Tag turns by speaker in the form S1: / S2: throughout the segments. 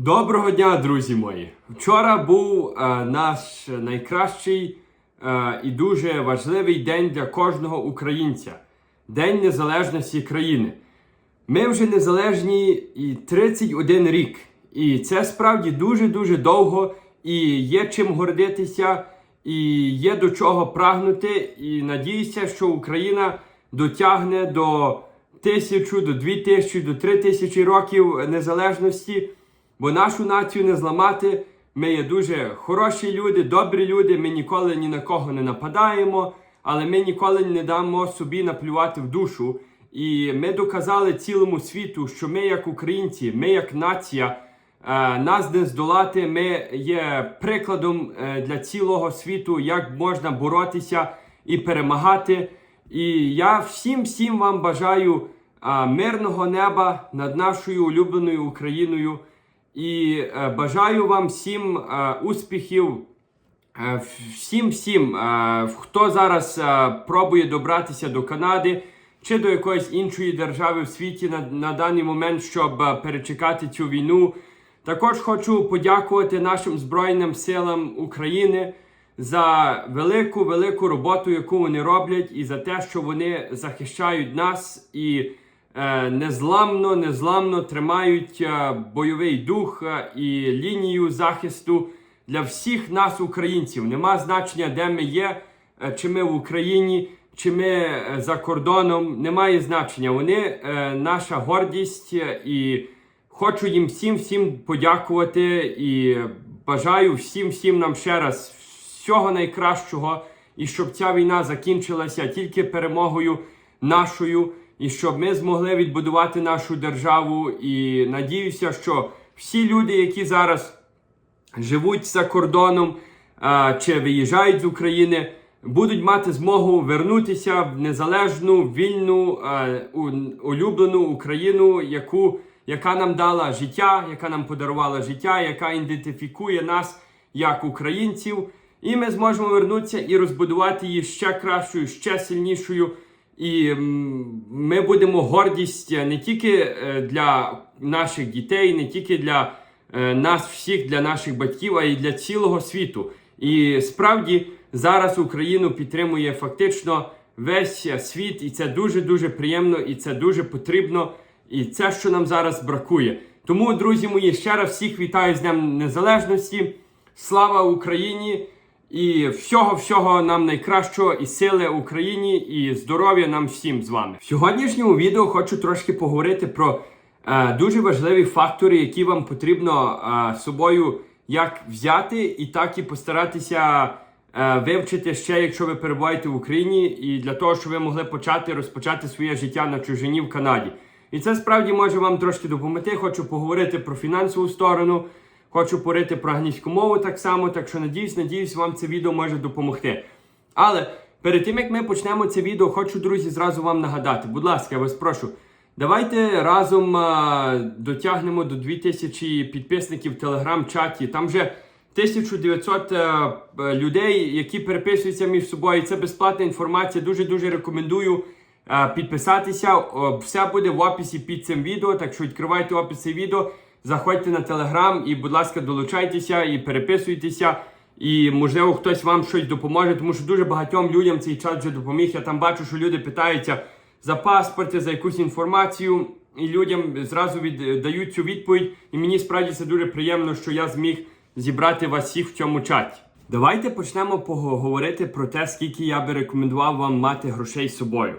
S1: Доброго дня, друзі мої! Вчора був е, наш найкращий е, і дуже важливий день для кожного українця День Незалежності країни. Ми вже незалежні і 31 рік. І це справді дуже-дуже довго, і є чим гордитися, і є до чого прагнути. І надіюся, що Україна дотягне до тисячу, до дві тисячі, до три тисячі років незалежності. Бо нашу націю не зламати. Ми є дуже хороші люди, добрі люди. Ми ніколи ні на кого не нападаємо, але ми ніколи не дамо собі наплювати в душу. І ми доказали цілому світу, що ми, як українці, ми як нація, е, нас не здолати. Ми є прикладом е, для цілого світу, як можна боротися і перемагати. І я всім всім вам бажаю е, мирного неба над нашою улюбленою Україною. І е, бажаю вам всім е, успіхів. Е, всім, всім, хто зараз пробує добратися до Канади чи до якоїсь іншої держави в світі на, на даний момент, щоб перечекати цю війну. Також хочу подякувати нашим Збройним силам України за велику велику роботу, яку вони роблять, і за те, що вони захищають нас і незламно, незламно тримають е, бойовий дух е, і лінію захисту для всіх нас, українців. Нема значення, де ми є, е, чи ми в Україні, чи ми е, за кордоном. Немає значення. Вони е, наша гордість е, і хочу їм всім всім подякувати і бажаю всім всім нам ще раз всього найкращого, і щоб ця війна закінчилася тільки перемогою нашою, і щоб ми змогли відбудувати нашу державу. І надіюся, що всі люди, які зараз живуть за кордоном а, чи виїжджають з України, будуть мати змогу вернутися в незалежну, вільну, а, у- улюблену Україну, яку, яка нам дала життя, яка нам подарувала життя, яка ідентифікує нас як українців. І ми зможемо вернутися і розбудувати її ще кращою, ще сильнішою. І ми будемо гордість не тільки е, для наших дітей, не тільки для е, нас всіх, для наших батьків, а й для цілого світу. І справді зараз Україну підтримує фактично весь світ, і це дуже дуже приємно, і це дуже потрібно. І це, що нам зараз бракує. Тому, друзі мої, ще раз всіх вітаю з Днем Незалежності. Слава Україні! І всього-всього нам найкращого і сили Україні, і здоров'я нам всім з вами. В сьогоднішньому відео хочу трошки поговорити про е, дуже важливі фактори, які вам потрібно е, собою як взяти, і так і постаратися е, вивчити ще, якщо ви перебуваєте в Україні, і для того, щоб ви могли почати розпочати своє життя на чужині в Канаді. І це справді може вам трошки допомогти. Хочу поговорити про фінансову сторону. Хочу порити про англійську мову так само, так що надіюсь, надіюсь, вам це відео може допомогти. Але перед тим як ми почнемо це відео, хочу, друзі, зразу вам нагадати. Будь ласка, я вас прошу. Давайте разом а, дотягнемо до 2000 підписників в телеграм-чаті. Там вже 1900 е, е, людей, які переписуються між собою. Це безплатна інформація. Дуже дуже рекомендую е, підписатися. Все буде в описі під цим відео. Так що відкривайте опис цього відео. Заходьте на телеграм і, будь ласка, долучайтеся і переписуйтеся. І можливо хтось вам щось допоможе, тому що дуже багатьом людям цей чат вже допоміг. Я там бачу, що люди питаються за паспорти, за якусь інформацію, і людям зразу від, дають цю відповідь. І мені справді це дуже приємно, що я зміг зібрати вас всіх в цьому чаті. Давайте почнемо поговорити про те, скільки я би рекомендував вам мати грошей з собою.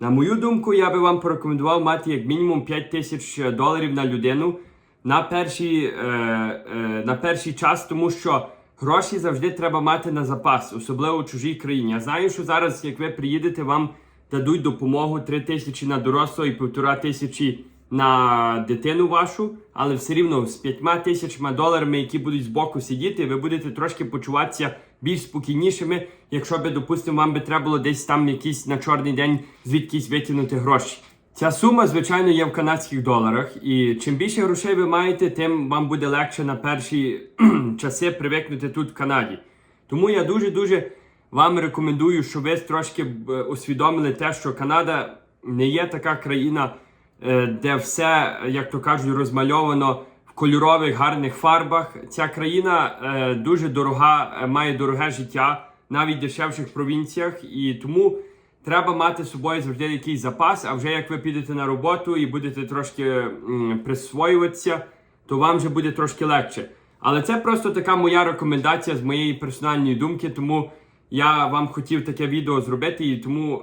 S1: На мою думку, я би вам порекомендував мати як мінімум 5 тисяч доларів на людину на перший, е, е, на перший час, тому що гроші завжди треба мати на запас, особливо в чужій країні. Я знаю, що зараз, як ви приїдете, вам дадуть допомогу 3 тисячі на дорослого і півтора тисячі на дитину вашу, але все рівно з 5 тисячами доларами, які будуть збоку сидіти, ви будете трошки почуватися більш спокійнішими, якщо би, допустимо, вам би треба було десь там якийсь на чорний день звідкись витягнути гроші. Ця сума, звичайно, є в канадських доларах, і чим більше грошей ви маєте, тим вам буде легше на перші часи привикнути тут в Канаді. Тому я дуже-дуже вам рекомендую, щоб ви трошки е, усвідомили те, що Канада не є така країна, е, де все, як то кажуть, розмальовано в кольорових гарних фарбах. Ця країна е, дуже дорога, має дороге життя, навіть в дешевших провінціях, і тому треба мати з собою завжди якийсь запас. А вже як ви підете на роботу і будете трошки м, присвоюватися, то вам вже буде трошки легше. Але це просто така моя рекомендація з моєї персональної думки, тому я вам хотів таке відео зробити, і тому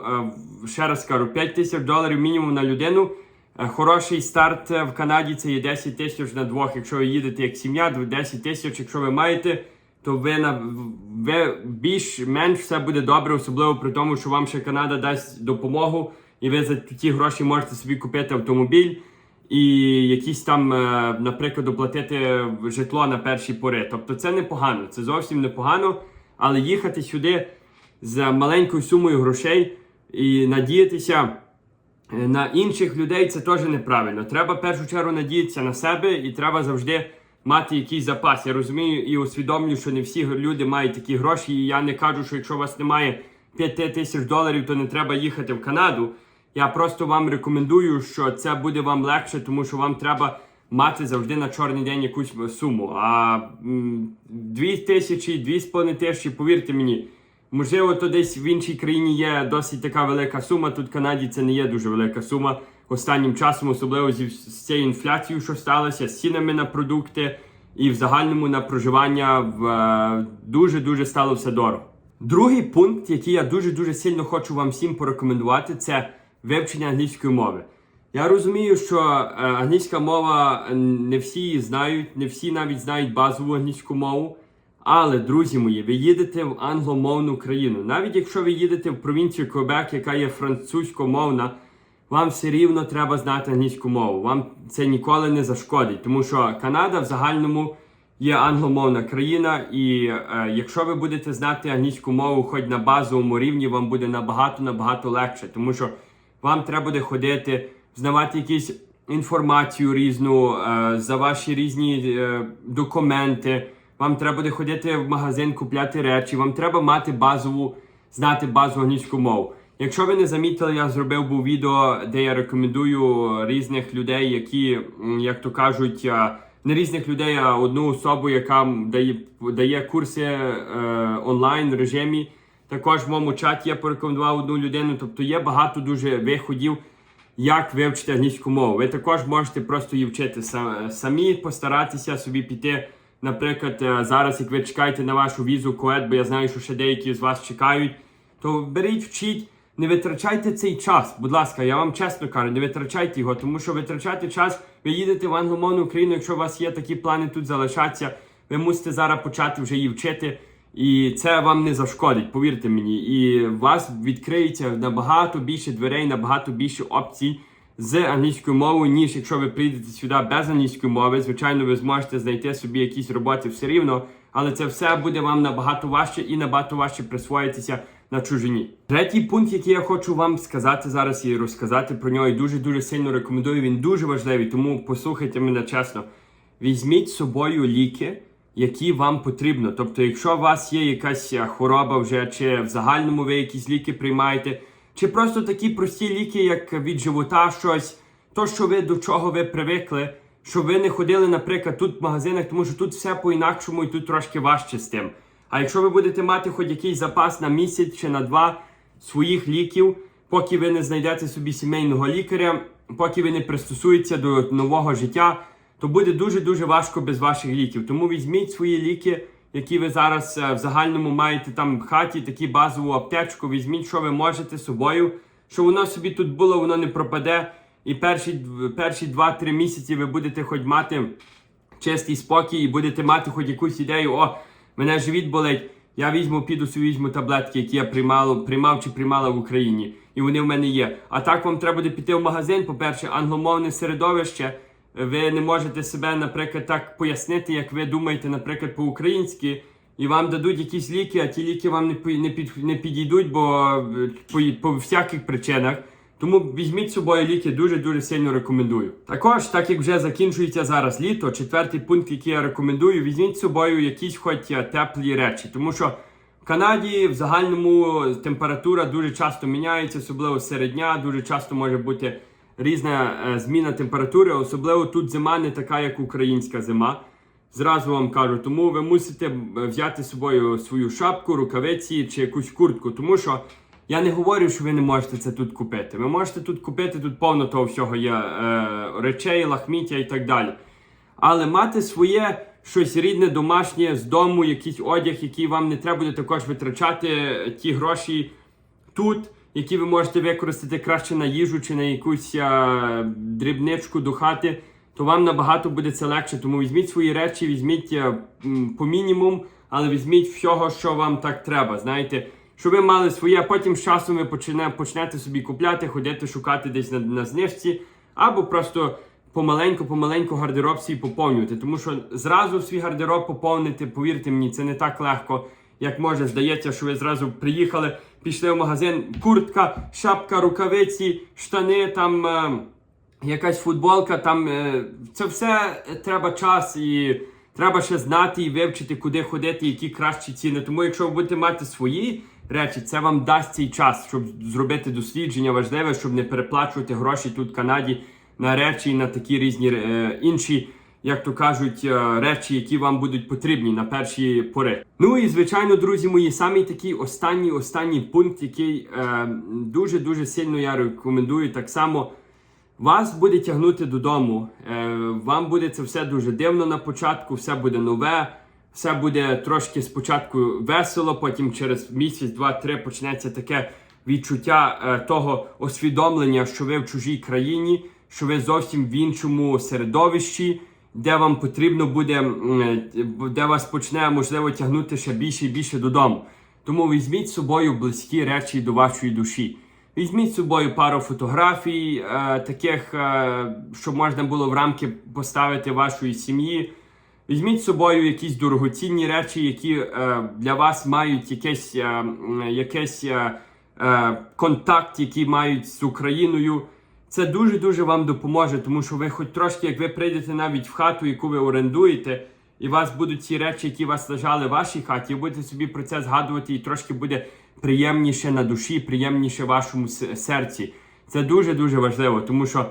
S1: е, ще раз кажу, 5 тисяч доларів мінімум на людину. Е, Хороший старт е, в Канаді це є 10 тисяч на двох. Якщо ви їдете як сім'я, 10 тисяч. Якщо ви маєте, то ви на ви більш-менш все буде добре, особливо при тому, що вам ще Канада дасть допомогу, і ви за ті гроші можете собі купити автомобіль і якісь там, е, наприклад, оплатити житло на перші пори. Тобто це непогано, це зовсім непогано, але їхати сюди з маленькою сумою грошей і надіятися. Е, на інших людей це теж неправильно. Треба в першу чергу надіятися на себе і треба завжди мати якийсь запас. Я розумію і усвідомлюю, що не всі люди мають такі гроші. І я не кажу, що якщо у вас немає 5 тисяч доларів, то не треба їхати в Канаду. Я просто вам рекомендую, що це буде вам легше, тому що вам треба мати завжди на чорний день якусь суму. А 2 тисячі, 2,5 тисячі, повірте мені. Можливо, то десь в іншій країні є досить така велика сума. Тут в Канаді це не є дуже велика сума останнім часом, особливо зі з цією інфляцією, що сталося, з цінами на продукти і в загальному на проживання в е, дуже дуже стало все дорого. Другий пункт, який я дуже дуже сильно хочу вам всім порекомендувати, це вивчення англійської мови. Я розумію, що е, англійська мова е, не всі її знають, не всі навіть знають базову англійську мову. Але, друзі мої, ви їдете в англомовну країну. Навіть якщо ви їдете в провінцію Квебек, яка є французькомовна, вам все рівно треба знати англійську мову. Вам це ніколи не зашкодить, тому що Канада в загальному є англомовна країна, і е, якщо ви будете знати англійську мову, хоч на базовому рівні, вам буде набагато набагато легше, тому що вам треба буде ходити, знавати якісь інформацію різну е, за ваші різні е, документи. Вам треба буде ходити в магазин, купляти речі. Вам треба мати базову, знати базову англійську мову. Якщо ви не замітили, я зробив був відео, де я рекомендую різних людей, які, як то кажуть, не різних людей, а одну особу, яка дає, дає курси е, онлайн режимі. Також в моєму чаті я порекомендував одну людину. Тобто є багато дуже виходів, як вивчити англійську мову. Ви також можете просто її вчити самі, постаратися собі піти. Наприклад, е, зараз, як ви чекаєте на вашу візу коет, бо я знаю, що ще деякі з вас чекають, то беріть, вчіть, не витрачайте цей час. Будь ласка, я вам чесно кажу, не витрачайте його, тому що витрачати час, ви їдете в англомовну країну, якщо у вас є такі плани тут залишатися, ви мусите зараз почати вже її вчити. І це вам не зашкодить, повірте мені. І у вас відкриється набагато більше дверей, набагато більше опцій з англійською мовою, ніж якщо ви прийдете сюди без англійської мови. Звичайно, ви зможете знайти собі якісь роботи все рівно, але це все буде вам набагато важче і набагато важче присвоїтися на чужині. Третій пункт, який я хочу вам сказати зараз і розказати про нього, і дуже дуже сильно рекомендую. Він дуже важливий, тому послухайте мене чесно. Візьміть з собою ліки, які вам потрібно. Тобто, якщо у вас є якась е, хвороба вже, чи в загальному ви якісь ліки приймаєте, чи просто такі прості ліки, як від живота щось, то, що ви до чого ви привикли, щоб ви не ходили, наприклад, тут в магазинах, тому що тут все по-інакшому і тут трошки важче з тим. А якщо ви будете мати хоч якийсь запас на місяць чи на два своїх ліків, поки ви не знайдете собі сімейного лікаря, поки ви не пристосуєтеся до нового життя, то буде дуже-дуже важко без ваших ліків. Тому візьміть свої ліки, які ви зараз е, в загальному маєте там в хаті, такі базову аптечку, візьміть, що ви можете з собою, що воно собі тут було, воно не пропаде. І перші, перші 2-3 місяці ви будете хоч мати чистий спокій і будете мати хоч якусь ідею, о, мене живіт болить, я візьму, піду собі візьму таблетки, які я приймав, приймав чи приймала в Україні, і вони в мене є. А так вам треба буде піти в магазин, по-перше, англомовне середовище. Ви не можете себе, наприклад, так пояснити, як ви думаєте, наприклад, по-українськи, і вам дадуть якісь ліки, а ті ліки вам не, не, під, не підійдуть, бо е, по, по всяких причинах. Тому візьміть з собою ліки, дуже-дуже сильно рекомендую. Також, так як вже закінчується зараз літо, четвертий пункт, який я рекомендую, візьміть з собою якісь хоч е, теплі речі, тому що в Канаді в загальному температура дуже часто міняється, особливо серед дня, дуже часто може бути різна е, зміна температури, особливо тут зима не така, як українська зима. Зразу вам кажу, тому ви мусите е, взяти з собою свою шапку, рукавиці чи якусь куртку, тому що я не говорю, що ви не можете це тут купити. Ви можете тут купити, тут повно того всього є е, речей, лахміття і так далі. Але мати своє щось рідне, домашнє з дому, якийсь одяг, який вам не треба буде також витрачати ті гроші тут, які ви можете використати краще на їжу чи на якусь а, дрібничку до хати, то вам набагато буде це легше. Тому візьміть свої речі, візьміть м, по мінімум, але візьміть всього, що вам так треба. Знаєте, щоб ви мали своє, а потім з часом ви почне, почнете собі купляти, ходити, шукати десь на, на знижці, або просто помаленьку, помаленьку гардероб свій поповнювати. Тому що зразу свій гардероб поповнити, повірте мені, це не так легко, як може здається, що ви зразу приїхали, пішли в магазин, куртка, шапка, рукавиці, штани, там е, якась футболка, там е, це все треба час і. Треба ще знати і вивчити, куди ходити, які кращі ціни. Тому, якщо ви будете мати свої речі, це вам дасть цей час, щоб зробити дослідження важливе, щоб не переплачувати гроші тут в Канаді на речі на такі різні е, інші, як то кажуть, е, речі, які вам будуть потрібні на перші пори. Ну і звичайно, друзі мої, самий такий останній останній пункт, який е, дуже дуже сильно я рекомендую так само. Вас буде тягнути додому. Е, вам буде це все дуже дивно на початку, все буде нове, все буде трошки спочатку весело, потім через місяць, два-три почнеться таке відчуття е, того освідомлення, що ви в чужій країні, що ви зовсім в іншому середовищі, де вам потрібно буде, е, де вас почне можливо тягнути ще більше і більше додому. Тому візьміть з собою близькі речі до вашої душі. Візьміть з собою пару фотографій, е, таких, е, щоб можна було в рамки поставити вашої сім'ї. Візьміть з собою якісь дорогоцінні речі, які е, для вас мають якийсь, е, м, якийсь е, е, контакт, який мають з Україною. Це дуже-дуже вам допоможе, тому що ви хоч трошки, як ви прийдете навіть в хату, яку ви орендуєте, і у вас будуть ці речі, які у вас лежали в вашій хаті, ви будете собі про це згадувати, і трошки буде приємніше на душі, приємніше вашому серці. Це дуже-дуже важливо, тому що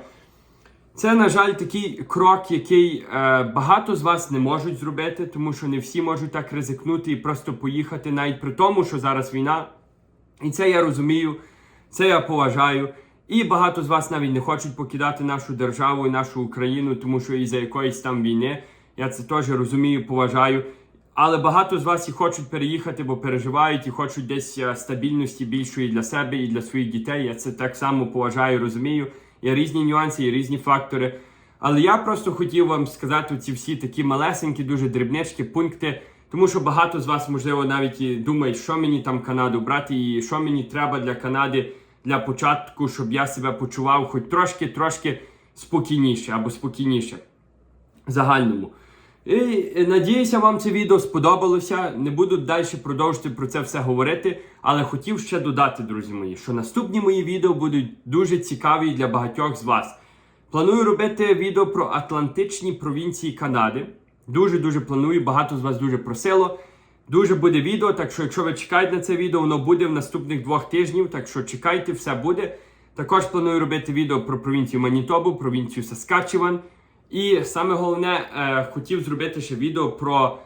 S1: це, на жаль, такий крок, який е, багато з вас не можуть зробити, тому що не всі можуть так ризикнути і просто поїхати, навіть при тому, що зараз війна. І це я розумію, це я поважаю. І багато з вас навіть не хочуть покидати нашу державу і нашу Україну, тому що із-за якоїсь там війни. Я це теж розумію, поважаю. Але багато з вас і хочуть переїхати, бо переживають і хочуть десь е, стабільності більшої для себе і для своїх дітей. Я це так само поважаю, розумію. Є різні нюанси, є різні фактори. Але я просто хотів вам сказати ці всі такі малесенькі, дуже дрібничкі пункти, тому що багато з вас, можливо, навіть і думають, що мені там Канаду брати, і що мені треба для Канади для початку, щоб я себе почував хоч трошки, трошки спокійніше або спокійніше в загальному. І е, надіюся, вам це відео сподобалося. Не буду далі продовжувати про це все говорити, але хотів ще додати, друзі мої, що наступні мої відео будуть дуже цікаві для багатьох з вас. Планую робити відео про Атлантичні провінції Канади. Дуже-дуже планую, багато з вас дуже просило. Дуже буде відео, так що якщо ви чекаєте на це відео, воно буде в наступних двох тижнів, так що чекайте, все буде. Також планую робити відео про провінцію Манітобу, провінцію Саскачеван. І саме головне, е, хотів зробити ще відео про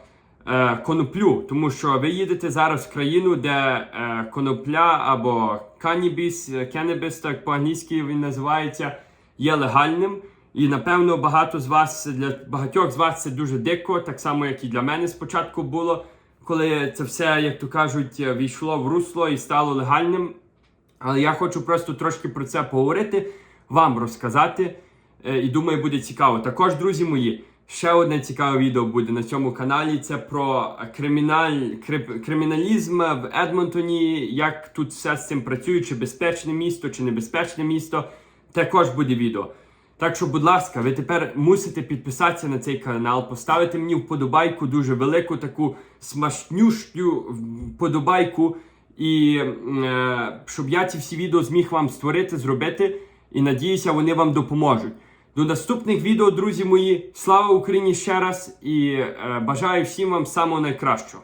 S1: е, коноплю, тому що ви їдете зараз в країну, де е, конопля або канібіс, кенебіс, так по-англійськи він називається, є легальним. І напевно багато з вас для багатьох з вас це дуже дико, так само як і для мене спочатку було, коли це все, як то кажуть, е, війшло в русло і стало легальним. Але я хочу просто трошки про це поговорити, вам розказати. Е, І думаю, буде цікаво. Також, друзі мої, ще одне цікаве відео буде на цьому каналі. Це про криміналь... криміналізм в Едмонтоні, як тут все з цим працює, чи безпечне місто, чи небезпечне місто. Також буде відео. Так що, будь ласка, ви тепер мусите підписатися на цей канал, поставити мені вподобайку, дуже велику таку смачнющу вподобайку, і е, щоб я ці всі відео зміг вам створити, зробити. І надіюся, вони вам допоможуть. До наступних відео, друзі мої. Слава Україні ще раз і е, бажаю всім вам самого найкращого.